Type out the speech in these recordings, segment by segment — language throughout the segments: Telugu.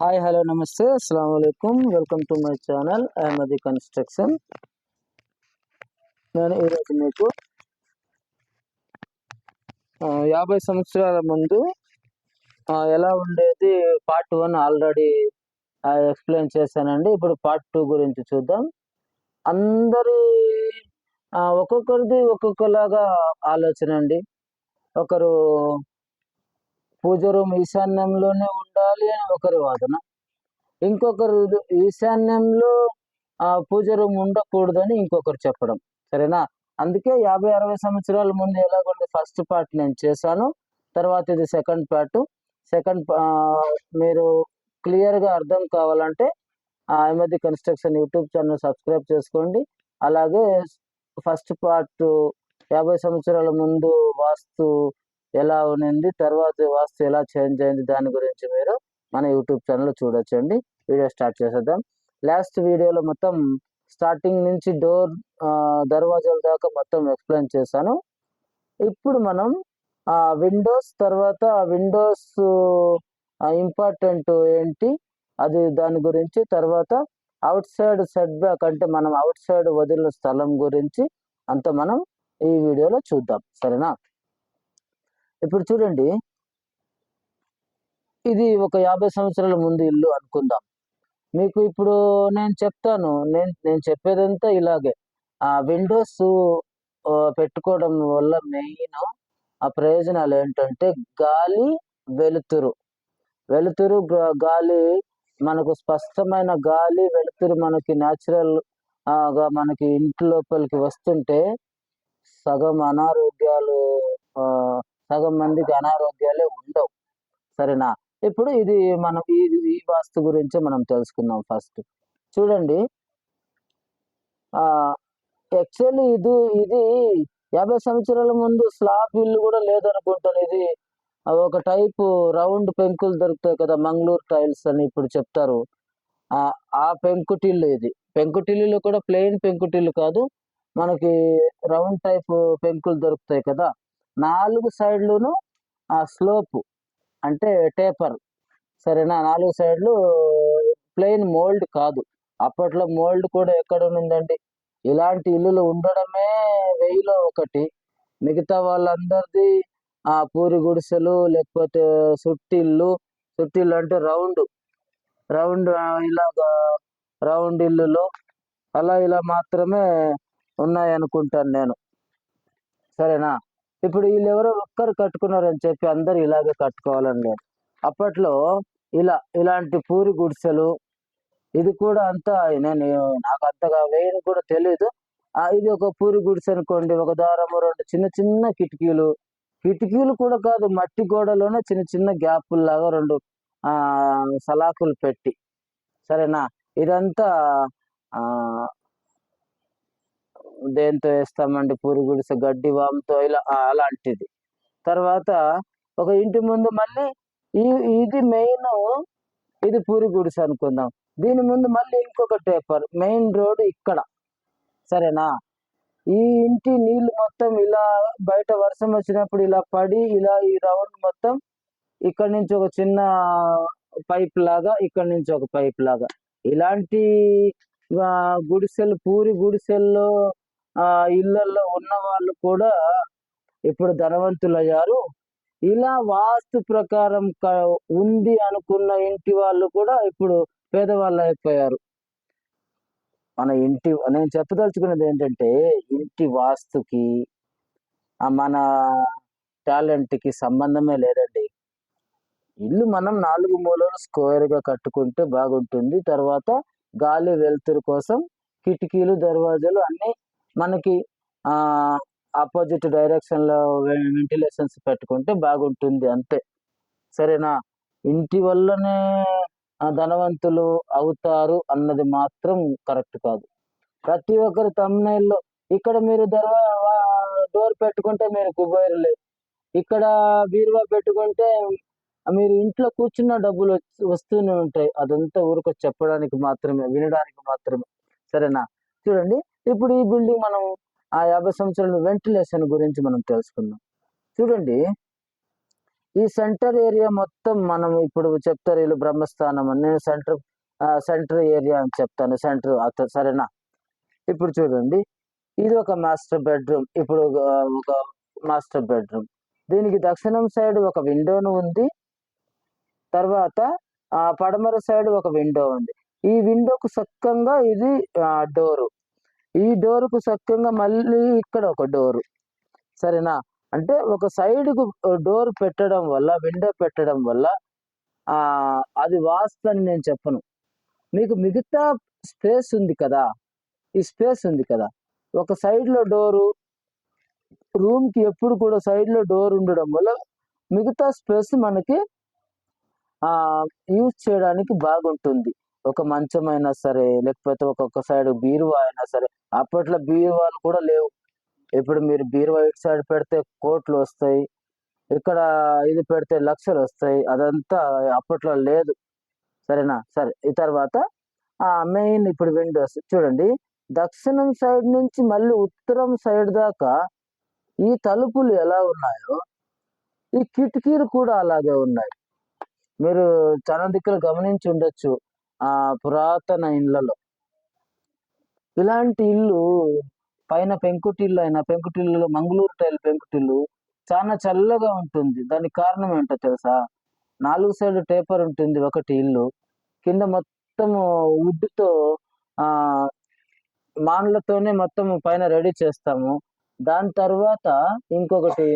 హాయ్ హలో నమస్తే అస్సలం అయికం welcome to my channel Ahmadi construction నేను ఈరోజు మీకు యాభై సంవత్సరాల ముందు ఎలా ఉండేది పార్ట్ వన్ ఆల్రెడీ ఎక్స్ప్లెయిన్ చేశానండి. ఇప్పుడు పార్ట్ టూ గురించి చూద్దాం. అందరి ఒక్కొక్కరిది ఒక్కొక్కలాగా ఆలోచన అండి. ఒకరు పూజ రూమ్ ఈశాన్యంలోనే ఉండాలి అని ఒకరి వాదన. ఇంకొకరు ఈశాన్యంలో ఆ పూజ రూమ్ ఉండకూడదని ఇంకొకరు చెప్పడం. సరేనా? అందుకే యాభై అరవై సంవత్సరాల ముందు ఎలాగొండే ఫస్ట్ పార్ట్ నేను చేశాను. తర్వాత ఇది సెకండ్ పార్ట్. సెకండ్ మీరు క్లియర్గా అర్థం కావాలంటే Ahmadi construction YouTube channel subscribe చేసుకోండి. అలాగే ఫస్ట్ పార్ట్ యాభై సంవత్సరాల ముందు వాస్తు ఎలా ఉన్నింది తర్వాత వాస్తు ఎలా చేంజ్ అయింది దాని గురించి మీరు మన యూట్యూబ్ ఛానల్లో చూడొచ్చండి. వీడియో స్టార్ట్ చేసేద్దాం. లాస్ట్ వీడియోలో మొత్తం స్టార్టింగ్ నుంచి డోర్ దర్వాజాల దాకా మొత్తం ఎక్స్ప్లెయిన్ చేశాను. ఇప్పుడు మనం ఆ విండోస్ తర్వాత విండోస్ ఇంపార్టెంట్ ఏంటి అది దాని గురించి తర్వాత అవుట్ సైడ్ సెట్ బ్యాక్ అంటే మనం అవుట్ సైడ్ వదిలిన స్థలం గురించి అంత మనం ఈ వీడియోలో చూద్దాం. సరేనా? ఇప్పుడు చూడండి. ఇది ఒక యాభై సంవత్సరాల ముందు ఇల్లు అనుకుందాం. మీకు ఇప్పుడు నేను చెప్తాను. నేను నేను చెప్పేదంతా ఇలాగే. ఆ విండోస్ పెట్టుకోవడం వల్ల మెయిన్ ఆ ప్రయోజనాలు ఏంటంటే గాలి వెలుతురు. వెలుతురు గాలి మనకు స్పష్టమైన గాలి వెలుతురు మనకి న్యాచురల్గా మనకి ఇంటి లోపలికి వస్తుంటే సగం అనారోగ్యాలు ఆ, సగం మందికి అనారోగ్యాలే ఉండవు. సరేనా? ఇప్పుడు ఇది మనం ఈ ఈ వాస్తు గురించి మనం తెలుసుకుందాం ఫస్ట్. చూడండి. ఆ యాక్చువల్లీ ఇది ఇది యాభై సంవత్సరాల ముందు స్లాబ్ ఇల్లు కూడా లేదనుకుంటాను. ఇది ఒక టైపు రౌండ్ పెంకులు దొరుకుతాయి కదా మంగళూరు టైల్స్ అని ఇప్పుడు చెప్తారు. ఆ ఆ పెంకుటిల్లు ఇది. పెంకుటిల్లులో కూడా ప్లెయిన్ పెంకుటిల్లు కాదు మనకి రౌండ్ టైప్ పెంకులు దొరుకుతాయి కదా. నాలుగు సైడ్లును ఆ స్లోప్ అంటే టేపర్. సరేనా? నాలుగు సైడ్లు ప్లెయిన్ మోల్డ్ కాదు. అప్పట్లో మోల్డ్ కూడా ఎక్కడ ఉందండి ఇలాంటి ఇల్లులు ఉండడమే వెయ్యిలో ఒకటి. మిగతా వాళ్ళందరిది ఆ పూరి గుడిసెలు లేకపోతే సుట్టిల్లు. సుట్టిల్లు అంటే రౌండ్. రౌండ్ ఇలాగా రౌండ్ ఇల్లులు. అలా ఇలా మాత్రమే ఉన్నాయి అనుకుంటాను నేను. సరేనా? ఇప్పుడు వీళ్ళు ఎవరో ఒక్కరు కట్టుకున్నారని చెప్పి అందరు ఇలాగే కట్టుకోవాలని లేదు. అప్పట్లో ఇలా ఇలాంటి పూరి గుడిసెలు ఇది కూడా అంతా నేను నాకు అంతగా వేయని కూడా తెలియదు ఇది ఒక పూరి గుడిసె అనుకోండి ఒక దారము రెండు చిన్న చిన్న కిటికీలు. కిటికీలు కూడా కాదు మట్టి గోడలోనే చిన్న చిన్న గ్యాపుల లాగా రెండు ఆ సలాకులు పెట్టి. సరేనా? ఇదంతా ఆ దేంతో వేస్తామండి? పూరి గుడిసె గడ్డి వాముతో ఇలా అలాంటిది. తర్వాత ఒక ఇంటి ముందు మళ్ళీ ఈ ఇది మెయిన్ ఇది పూరి గుడిసె అనుకుందాం. దీని ముందు మళ్ళీ ఇంకొక టేపర్ మెయిన్ రోడ్ ఇక్కడ. సరేనా? ఈ ఇంటి నీళ్ళు మొత్తం ఇలా బయట వర్షం వచ్చినప్పుడు ఇలా పడి ఇలా ఈ రౌండ్ మొత్తం ఇక్కడ నుంచి ఒక చిన్న పైప్ లాగా ఇక్కడ నుంచి ఒక పైప్ లాగా. ఇలాంటి గుడిసెలు పూరి గుడిసెల్లో ఆ ఇళ్ళలో ఉన్న వాళ్ళు కూడా ఇప్పుడు ధనవంతులయ్యారు. ఇలా వాస్తు ప్రకారం ఉంది అనుకున్న ఇంటి వాళ్ళు కూడా ఇప్పుడు పేదవాళ్ళు అయిపోయారు మన ఇంటి నేను చెప్పదలుచుకున్నది ఏంటంటే ఇంటి వాస్తుకి మన టాలెంట్కి సంబంధమే లేదండి. ఇల్లు మనం నాలుగు మూలలు స్క్వేర్గా కట్టుకుంటే బాగుంటుంది. తర్వాత గాలి వెలుతురు కోసం కిటికీలు దర్వాజాలు అన్ని మనకి ఆపోజిట్ డైరెక్షన్లో వెంటిలేషన్స్ పెట్టుకుంటే బాగుంటుంది అంతే. సరేనా? ఇంటి వల్లనే ధనవంతులు అవుతారు అన్నది మాత్రం కరెక్ట్ కాదు. ప్రతి ఒక్కరు తమ్నైల్లో ఇక్కడ మీరు దర్వా డోర్ పెట్టుకుంటే మీరు కుబేరులే ఇక్కడ బీరువా పెట్టుకుంటే మీరు ఇంట్లో కూర్చున్న డబ్బులు వస్తూ- వస్తూనే ఉంటాయి. అదంతా ఊరికొచ్చి చెప్పడానికి మాత్రమే వినడానికి మాత్రమే. సరేనా? చూడండి. ఇప్పుడు ఈ బిల్డింగ్ మనం ఆ యాభై సంవత్సరాల వెంటిలేషన్ గురించి మనం తెలుసుకుందాం. చూడండి. ఈ సెంటర్ ఏరియా మొత్తం మనం ఇప్పుడు చెప్తారు వీళ్ళు బ్రహ్మస్థానం అని. నేను సెంటర్ సెంటర్ ఏరియా అని చెప్తాను. సెంటర్ సరేనా? ఇప్పుడు చూడండి. ఇది ఒక మాస్టర్ బెడ్రూమ్. ఇప్పుడు ఒక మాస్టర్ బెడ్రూమ్. దీనికి దక్షిణం సైడ్ ఒక విండోను ఉంది. తర్వాత ఆ పడమర సైడ్ ఒక విండో ఉంది. ఈ విండోకు సక్కంగా ఇది డోరు. ఈ డోరుకు సఖ్యంగా మళ్ళీ ఇక్కడ ఒక డోరు. సరేనా? అంటే ఒక సైడ్కు డోర్ పెట్టడం వల్ల విండో పెట్టడం వల్ల అది వాస్తని నేను చెప్పను. మీకు మిగతా స్పేస్ ఉంది కదా? ఈ స్పేస్ ఉంది కదా? ఒక సైడ్లో డోరు రూమ్కి ఎప్పుడు కూడా సైడ్లో డోర్ ఉండడం వల్ల మిగతా స్పేస్ మనకి యూజ్ చేయడానికి బాగుంటుంది. ఒక మంచం అయినా సరే లేకపోతే ఒక్కొక్క సైడ్ బీరువా అయినా సరే అప్పట్లో బీరువాలు కూడా లేవు. ఇప్పుడు మీరు బీరువా ఇటు సైడ్ పెడితే కోట్లు వస్తాయి ఇక్కడ ఇది పెడితే లక్షలు వస్తాయి అదంతా అప్పట్లో లేదు. సరేనా? సరే ఈ తర్వాత ఆ మెయిన్ ఇప్పుడు విండోస్ చూడండి. దక్షిణం సైడ్ నుంచి మళ్ళీ ఉత్తరం సైడ్ దాకా ఈ తలుపులు ఎలా ఉన్నాయో ఈ కిటికీలు కూడా అలాగే ఉన్నాయి. మీరు చాలా దిక్కులు గమనించి ఉండొచ్చు. ఆ పురాతన ఇళ్ళలో ఇలాంటి ఇల్లు పైన పెంకుటిల్లు అయినా పెంకుటిల్లులో మంగళూరు టైల్ పెంకుటిల్లు చాలా చల్లగా ఉంటుంది. దానికి కారణం ఏంటో తెలుసా? నాలుగు సైడ్ టేపర్ ఉంటుంది ఒకటి ఇల్లు. కింద మొత్తం వుడ్తో ఆ మాన్లతోనే మొత్తం పైన రెడీ చేస్తాము. దాని తర్వాత ఇంకొకటి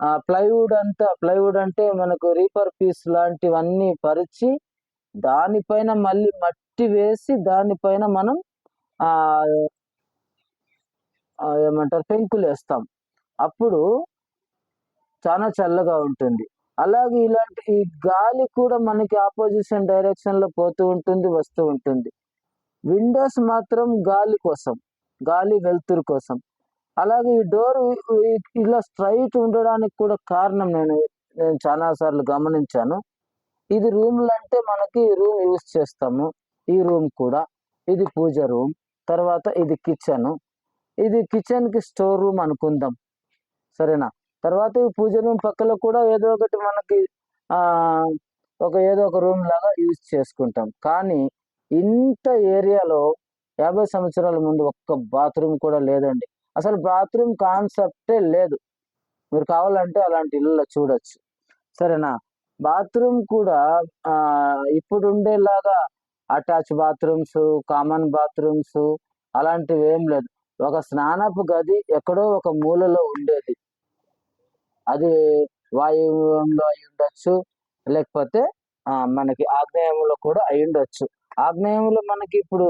ఆ ప్లైవుడ్ అంతా ప్లైవుడ్ అంటే మనకు రీపర్ పీస్ లాంటివన్నీ పరిచి దానిపైన మళ్ళీ మట్టి వేసి దానిపైన మనం ఏమంటారు పెంకులు వేస్తాం అప్పుడు చాలా చల్లగా ఉంటుంది. అలాగే ఇలాంటి ఈ గాలి కూడా మనకి ఆపోజిషన్ డైరెక్షన్లో పోతూ ఉంటుంది వస్తూ ఉంటుంది. విండోస్ మాత్రం గాలి కోసం గాలి వెలుతురు కోసం. అలాగే ఈ డోర్ ఇలా స్ట్రైట్ ఉండడానికి కూడా కారణం నేను నేను చాలా సార్లు గమనించాను. ఇది రూమ్లు అంటే మనకి రూమ్ యూస్ చేస్తాము. ఈ రూమ్ కూడా ఇది పూజ రూమ్ తర్వాత ఇది కిచెన్. ఇది కిచెన్కి స్టోర్ రూమ్ అనుకుందాం. సరేనా? తర్వాత ఈ పూజ రూమ్ పక్కలో కూడా ఏదో ఒకటి మనకి ఆ ఒక ఏదో ఒక రూమ్ లాగా యూజ్ చేసుకుంటాం. కానీ ఇంత ఏరియాలో యాభై సంవత్సరాల ముందు ఒక్క బాత్రూమ్ కూడా లేదండి. అసలు బాత్రూమ్ కాన్సెప్టే లేదు. మీరు కావాలంటే అలాంటి ఇల్లు చూడొచ్చు. సరేనా? బాత్రూమ్ కూడా ఇప్పుడు ఉండేలాగా అటాచ్ బాత్రూమ్స్ కామన్ బాత్రూమ్స్ అలాంటివి ఏం లేదు. ఒక స్నానపు గది ఎక్కడో ఒక మూలలో ఉండేది. అది వాయువ్యంలో అయి ఉండొచ్చు లేకపోతే మనకి ఆగ్నేయంలో కూడా అయి ఉండొచ్చు. ఆగ్నేయంలో మనకి ఇప్పుడు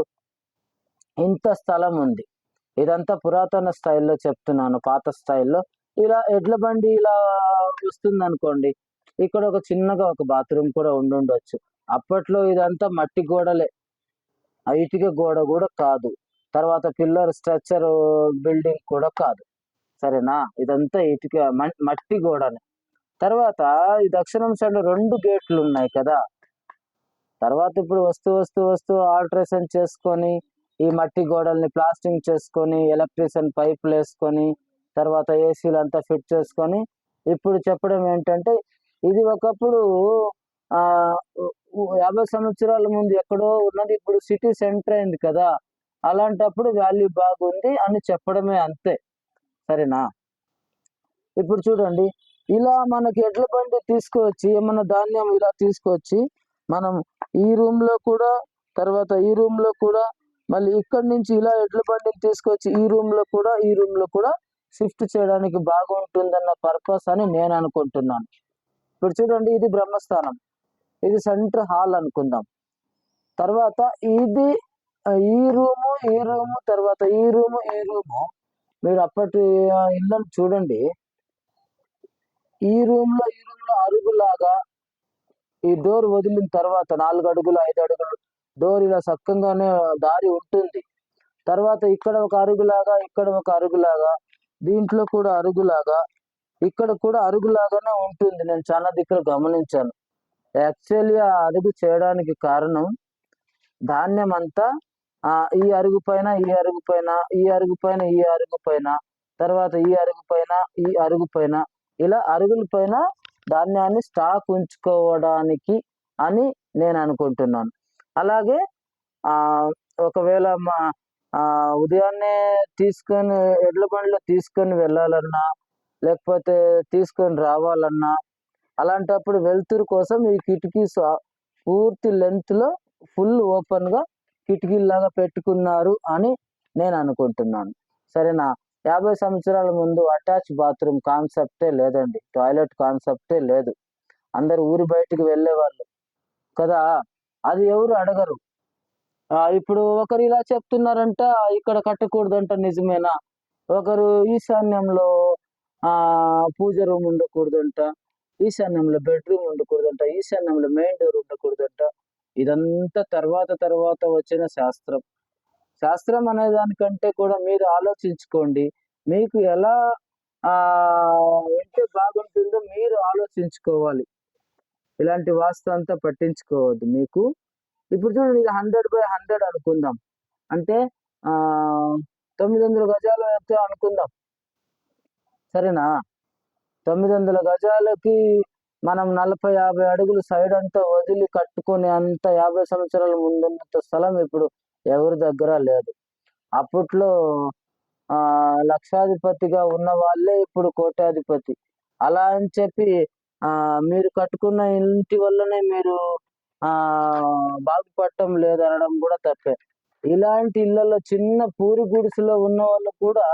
ఇంత స్థలం ఉంది. ఇదంతా పురాతన స్థాయిలో చెప్తున్నాను పాత స్థాయిల్లో ఇలా ఎడ్ల బండి ఇలా వస్తుంది అనుకోండి ఇక్కడ ఒక చిన్నగా ఒక బాత్రూమ్ కూడా ఉండుండొచ్చు అప్పట్లో ఇదంతా మట్టి గోడలే. ఆ ఇటుక గోడ కూడా కాదు. తర్వాత పిల్లర్ స్ట్రక్చర్ బిల్డింగ్ కూడా కాదు. సరేనా? ఇదంతా ఇటుక మ- మట్టి గోడనే. తర్వాత ఈ దక్షిణం సైడ్ రెండు గేట్లు ఉన్నాయి కదా? తర్వాత ఇప్పుడు వస్తూ వస్తూ వస్తూ ఆల్ట్రేషన్ చేసుకొని ఈ మట్టి గోడల్ని ప్లాస్టింగ్ చేసుకొని ఎలక్ట్రిషియన్ పైపులు వేసుకొని తర్వాత ఏసీలు అంతా ఫిట్ చేసుకొని ఇప్పుడు చెప్పడం ఏంటంటే ఇది ఒకప్పుడు ఆ యాభై సంవత్సరాల ముందు ఎక్కడో ఉన్నది. ఇప్పుడు సిటీ సెంటర్ అయింది కదా. అలాంటప్పుడు వాల్యూ బాగుంది అని చెప్పడమే అంతే. సరేనా? ఇప్పుడు చూడండి. ఇలా మనకి ఎడ్ల బండి తీసుకువచ్చి ఏమన్నా ధాన్యం ఇలా తీసుకొచ్చి మనం ఈ రూమ్లో కూడా తర్వాత ఈ రూమ్లో కూడా మళ్ళీ ఇక్కడి నుంచి ఇలా ఎడ్ల బండిని తీసుకొచ్చి ఈ రూమ్లో కూడా ఈ రూమ్లో కూడా షిఫ్ట్ చేయడానికి బాగుంటుందన్న పర్పస్ అని నేను అనుకుంటున్నాను. ఇప్పుడు చూడండి ఇది బ్రహ్మస్థానం. ఇది సెంటర్ హాల్ అనుకుందాం. తర్వాత ఇది ఈ రూము ఈ రూము తర్వాత ఈ రూము ఈ రూము. మీరు అప్పటి ఇళ్ళను చూడండి. ఈ రూమ్లో ఈ రూమ్లో అరుగులాగా ఈ డోర్ వదిలిన తర్వాత నాలుగు అడుగులు ఐదు అడుగులు డోర్ ఇలా సక్కంగానే దారి ఉంటుంది. తర్వాత ఇక్కడ ఒక అరుగులాగా ఇక్కడ ఒక అరుగులాగా దీంట్లో కూడా అరుగులాగా ఇక్కడ కూడా అరుగులాగానే ఉంటుంది. నేను చాలా దిక్కులు గమనించాను. యాక్చువల్లీ ఆ అరుగు చేయడానికి కారణం ధాన్యం అంతా ఆ ఈ అరుగు పైన ఈ అరుగు పైన ఈ అరుగు పైన ఈ అరుగు పైన తర్వాత ఈ అరుగు పైన ఈ అరుగు పైన ఇలా అరుగుల పైన ధాన్యాన్ని స్టాక్ ఉంచుకోవడానికి అని నేను అనుకుంటున్నాను. అలాగే ఆ ఒకవేళ మా ఆ ఉదయాన్నే తీసుకొని ఎడ్ల బండిలో తీసుకొని వెళ్ళాలన్నా లేకపోతే తీసుకొని రావాలన్నా అలాంటప్పుడు వెలుతురు కోసం ఈ కిటికీస్ పూర్తి లెంత్లో ఫుల్ ఓపెన్గా కిటికీలాగా పెట్టుకున్నారు అని నేను అనుకుంటున్నాను. సరేనా? యాభై సంవత్సరాల ముందు అటాచ్ బాత్రూమ్ కాన్సెప్టే లేదండి. టాయిలెట్ కాన్సెప్టే లేదు. అందరు ఊరి బయటికి వెళ్ళేవాళ్ళు. కదా? అది ఎవరు అడగరు. ఇప్పుడు ఒకరు ఇలా చెప్తున్నారంట ఇక్కడ కట్టకూడదంట నిజమేనా? ఒకరు ఈశాన్యంలో పూజ రూమ్ ఉండకూడదంట ఈశాన్యంలో బెడ్రూమ్ ఉండకూడదంట ఈశాన్యంలో మెయిన్ డోర్ ఉండకూడదంట. ఇదంతా తర్వాత తర్వాత వచ్చిన శాస్త్రం. శాస్త్రం అనే దానికంటే కూడా మీరు ఆలోచించుకోండి. మీకు ఎలా ఆ ఉంటే బాగుంటుందో మీరు ఆలోచించుకోవాలి. ఇలాంటి వాస్తు అంతా పట్టించుకోవద్దు మీకు. ఇప్పుడు చూడండి ఇది హండ్రెడ్ బై హండ్రెడ్ అనుకుందాం. అంటే ఆ తొమ్మిది వందల గజాలు అయితే అనుకుందాం. సరేనా? తొమ్మిది వందల గజాలకి మనం నలభై యాభై అడుగులు సైడ్ అంతా వదిలి కట్టుకునే అంత యాభై సంవత్సరాల ముందున్నంత స్థలం ఇప్పుడు ఎవరి దగ్గర లేదు. అప్పట్లో ఆ లక్షాధిపతిగా ఉన్న వాళ్ళే ఇప్పుడు కోటాధిపతి. అలా అని చెప్పి ఆ మీరు కట్టుకున్న ఇంటి వల్లనే మీరు ఆ బాగుపడటం లేదనడం కూడా తప్పే. ఇలాంటి ఇళ్ళలో చిన్న పూరి గుడిసెలో ఉన్న వాళ్ళు కూడా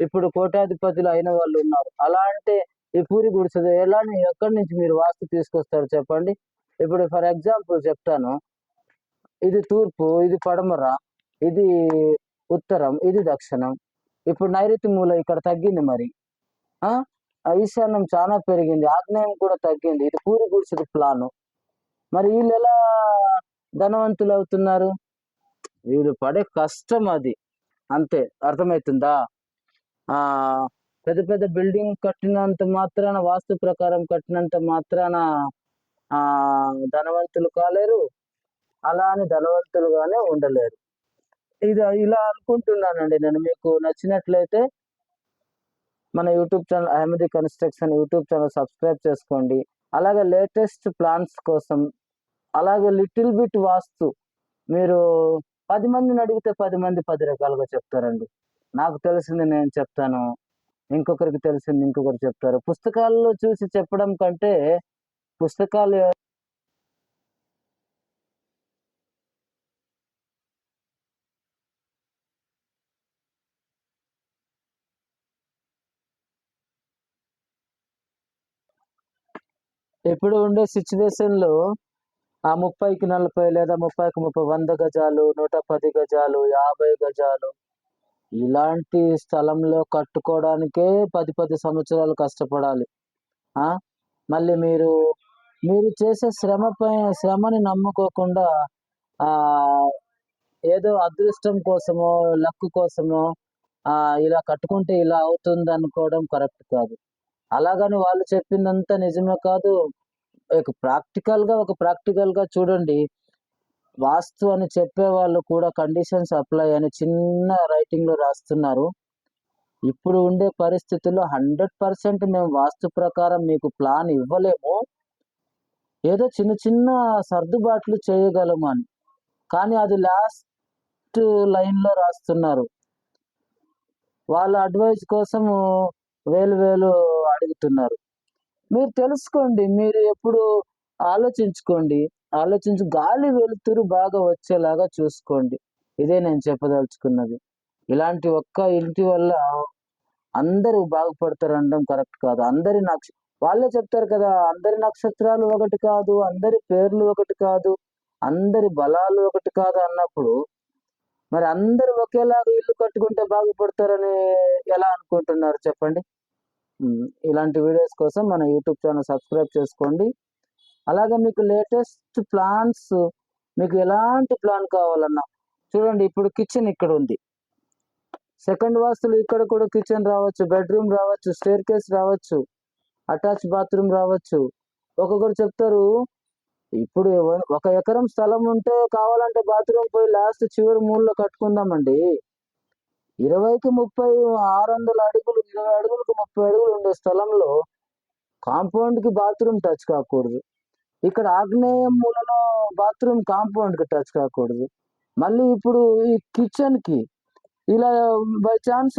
ఇప్పుడు కోటాధిపతులు అయిన వాళ్ళు ఉన్నారు. అలా అంటే ఈ పూరి గుడిసె ఎలా ఎక్కడి నుంచి మీరు వాస్తు తీసుకొస్తారు చెప్పండి? ఇప్పుడు ఫర్ ఎగ్జాంపుల్ చెప్తాను. ఇది తూర్పు ఇది పడమర ఇది ఉత్తరం ఇది దక్షిణం. ఇప్పుడు నైరుతి మూల ఇక్కడ తగ్గింది మరి. ఆ? ఈశాన్యం చాలా పెరిగింది. ఆగ్నేయం కూడా తగ్గింది. ఇది పూరి గుడిసెది ప్లాను. మరి వీళ్ళు ఎలా ధనవంతులు అవుతున్నారు? వీళ్ళు పడే కష్టం అది. అంతే. అర్థమవుతుందా ఆ పెద్ద పెద్ద బిల్డింగ్ కట్టినంత మాత్రాన వాస్తు ప్రకారం కట్టినంత మాత్రాన ఆ ధనవంతులు కాలేరు. అలా అని ధనవంతులుగానే ఉండలేరు. ఇది ఇలా అనుకుంటున్నానండి నేను. మీకు నచ్చినట్లయితే మన YouTube channel Ahmadi construction YouTube channel subscribe చేసుకోండి. అలాగే లేటెస్ట్ ప్లాన్స్ కోసం అలాగే లిటిల్ బిట్ వాస్తు మీరు పది మందిని అడిగితే పది మంది పది రకాలుగా చెప్తారండి. నాకు తెలిసింది నేను చెప్తాను ఇంకొకరికి తెలిసింది ఇంకొకరు చెప్తారు. పుస్తకాల్లో చూసి చెప్పడం కంటే పుస్తకాలు ఇప్పుడు ఉండే సిచ్యువేషన్లో ఆ ముప్పైకి నలభై లేదా ముప్పైకి ముప్పై వంద గజాలు నూట పది గజాలు యాభై గజాలు ఇలాంటి స్థలంలో కట్టుకోవడానికే పది పది సంవత్సరాలు కష్టపడాలి. మళ్ళీ మీరు మీరు చేసే శ్రమ శ్రమని నమ్ముకోకుండా ఏదో అదృష్టం కోసమో లక్ కోసమో ఇలా కట్టుకుంటే ఇలా అవుతుంది అనుకోవడం కరెక్ట్ కాదు. అలాగని వాళ్ళు చెప్పిందంతా నిజమే కాదు. ప్రాక్టికల్గా ఒక ప్రాక్టికల్గా చూడండి. వాస్తు అని చెప్పే వాళ్ళు కూడా కండిషన్స్ అప్లై అని చిన్న రైటింగ్లో రాస్తున్నారు. ఇప్పుడు ఉండే పరిస్థితుల్లో హండ్రెడ్ పర్సెంట్ మేము వాస్తు ప్రకారం మీకు ప్లాన్ ఇవ్వలేము. ఏదో చిన్న చిన్న సర్దుబాట్లు చేయగలము అని. కానీ అది లాస్ట్ లైన్లో రాస్తున్నారు. వాళ్ళ అడ్వైస్ కోసం వేలు వేలు అడుగుతున్నారు. మీరు తెలుసుకోండి మీరు ఎప్పుడు ఆలోచించుకోండి. ఆలోచించి. గాలి వెలుతురు బాగా వచ్చేలాగా చూసుకోండి. ఇదే నేను చెప్పదలుచుకున్నది. ఇలాంటి ఒక్క ఇంటి వల్ల అందరూ బాగుపడతారు అనడం కరెక్ట్ కాదు. అందరి నక్ష వాళ్ళే చెప్తారు కదా అందరి నక్షత్రాలు ఒకటి కాదు అందరి పేర్లు ఒకటి కాదు అందరి బలాలు ఒకటి కాదు అన్నప్పుడు మరి అందరూ ఒకేలాగా ఇల్లు కట్టుకుంటే బాగుపడతారని ఎలా అనుకుంటున్నారు చెప్పండి? ఇలాంటి వీడియోస్ కోసం మన యూట్యూబ్ ఛానల్ సబ్స్క్రైబ్ చేసుకోండి. అలాగే మీకు లేటెస్ట్ ప్లాన్స్ మీకు ఎలాంటి ప్లాన్ కావాలన్నా. చూడండి ఇప్పుడు కిచెన్ ఇక్కడ ఉంది. సెకండ్ వాస్తులు ఇక్కడ కూడా కిచెన్ రావచ్చు బెడ్రూమ్ రావచ్చు స్టేర్ కేస్ రావచ్చు అటాచ్ బాత్రూమ్ రావచ్చు. ఒక్కొక్కరు చెప్తారు ఇప్పుడు ఒక ఎకరం స్థలం ఉంటే కావాలంటే బాత్రూమ్ పోయి లాస్ట్ చివరి మూలలో కట్టుకుందామండి. ఇరవైకి ముప్పై ఆరు వందల అడుగులు ఇరవై అడుగులకు ముప్పై అడుగులు ఉండే స్థలంలో కాంపౌండ్కి బాత్రూమ్ టచ్ కాకూడదు. ఇక్కడ ఆగ్నేయ మూలలో బాత్రూమ్ కాంపౌండ్కి టచ్ కాకూడదు. మళ్ళీ ఇప్పుడు ఈ కిచెన్కి ఇలా బై ఛాన్స్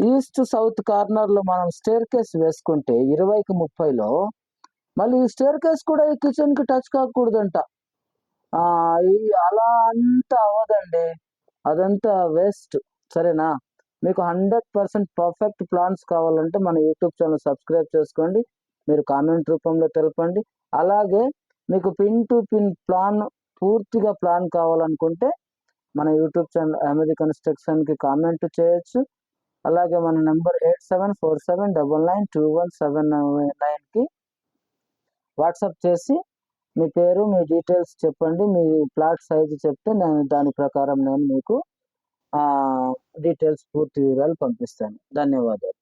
ఈస్ట్ సౌత్ కార్నర్లో మనం స్టేర్ కేస్ వేసుకుంటే ఇరవైకి ముప్పైలో మళ్ళీ ఈ స్టేర్ కేస్ కూడా ఈ కిచెన్కి టచ్ కాకూడదంట. అలా అంతా అవ్వదండి. అదంతా వేస్ట్. సరేనా? మీకు హండ్రెడ్ పర్సెంట్ పర్ఫెక్ట్ ప్లాన్స్ కావాలంటే మన యూట్యూబ్ ఛానల్ సబ్స్క్రైబ్ చేసుకోండి. మీరు కామెంట్ రూపంలో తెలపండి. అలాగే మీకు పిన్ టు పిన్ ప్లాన్ పూర్తిగా ప్లాన్ కావాలనుకుంటే మన యూట్యూబ్ ఛానల్ అమెది కన్స్ట్రక్షన్కి కామెంట్ చేయొచ్చు. అలాగే మన number eight seven four seven double nine two one seven నైన్కి వాట్సాప్ చేసి మీ పేరు మీ డీటెయిల్స్ చెప్పండి. మీ ప్లాట్ సైజు చెప్తే నేను దాని ప్రకారం నేను మీకు డీటెయిల్స్ పూర్తి వివరాలు పంపిస్తాను. ధన్యవాదాలు.